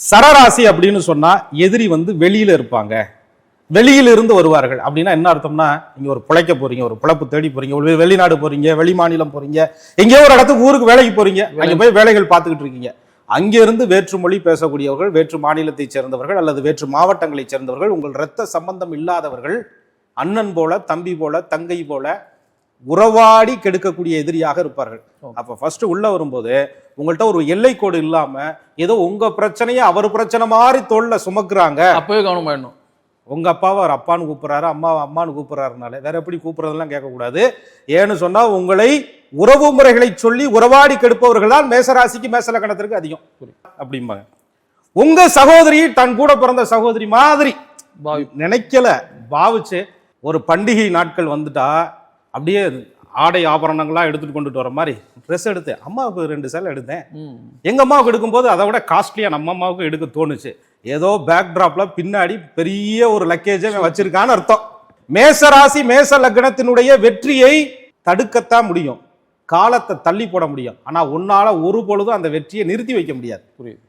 சரராசி அப்படின்னு சொன்னா எதிரி வந்து வெளியில இருப்பாங்க. வெளியில இருந்து வருவார்கள். அப்படின்னா என்ன அர்த்தம்னா நீங்க ஒரு பிழைக்க போறீங்க ஒரு பிழைப்பு தேடி போறீங்க ஒரு வெளிநாடு போறீங்க வெளி மாநிலம் போறீங்க எங்கேயோ ஒரு இடத்துக்கு ஊருக்கு வேலைக்கு போறீங்க அங்க போய் வேலைகள் பார்த்துக்கிட்டு இருக்கீங்க. அங்கிருந்து வேற்று மொழி பேசக்கூடியவர்கள் வேற்று மாநிலத்தைச் சேர்ந்தவர்கள் அல்லது வேற்று மாவட்டங்களைச் சேர்ந்தவர்கள் உங்கள் இரத்த சம்பந்தம் இல்லாதவர்கள் அண்ணன் போல தம்பி போல தங்கை போல உறவாடி கெடுக்கக்கூடிய எதிரியாக இருப்பார்கள். அப்ப ஃபர்ஸ்ட் உள்ள வரும்போது உங்கள்ட்ட ஒரு எல்லை கோடு இல்லாம ஏதோ உங்க பிரச்சனையை அவர் பிரச்சனை மாதிரி தோல்ல சுமக்குறாங்க. அப்பவே கவனமாயிடணும் உங்க அப்பாவை அவர் அப்பான்னு கூப்பிடுறாரு அம்மாவை அம்மான்னு கூப்பிடுறாருனால வேற எப்படி கூப்பிடுறதெல்லாம் கேட்கக்கூடாது. ஏன்னு சொன்னா உங்களை உறவு முறைகளை சொல்லி உறவாடி கெடுப்பவர்கள் தான் மேசராசிக்கு மேசலக்கணத்திற்கு அதிகம். அப்படிம்பாங்க. உங்க சகோதரி தன் கூட பிறந்த சகோதரி மாதிரி நினைக்கல பாவிச்சு ஒரு பண்டிகை நாட்கள் வந்துட்டா அப்படியே ஆடை ஆபரணங்கள்லாம் எடுத்துட்டு கொண்டுட்டு வர மாதிரி ட்ரெஸ் எடுத்தேன் அம்மாவுக்கு ரெண்டு சேலை எடுத்தேன். ம். எங்க அம்மாவுக்கு எடுக்கும்போது அதை விட காஸ்ட்லியா நம்ம அம்மாவுக்கு எடுக்க தோணுச்சு. ஏதோ பேக் டிராப்ல பின்னாடி பெரிய ஒரு லக்கேஜை வச்சிருக்கான்னு அர்த்தம். மேச ராசி மேச லக்னத்தினுடைய வெற்றியை தடுக்கத்தான் முடியும். காலத்தை தள்ளி போட முடியும். ஆனா உன்னால ஒரு பொழுதும் அந்த வெற்றியை நிறுத்தி வைக்க முடியாது. புரியுது.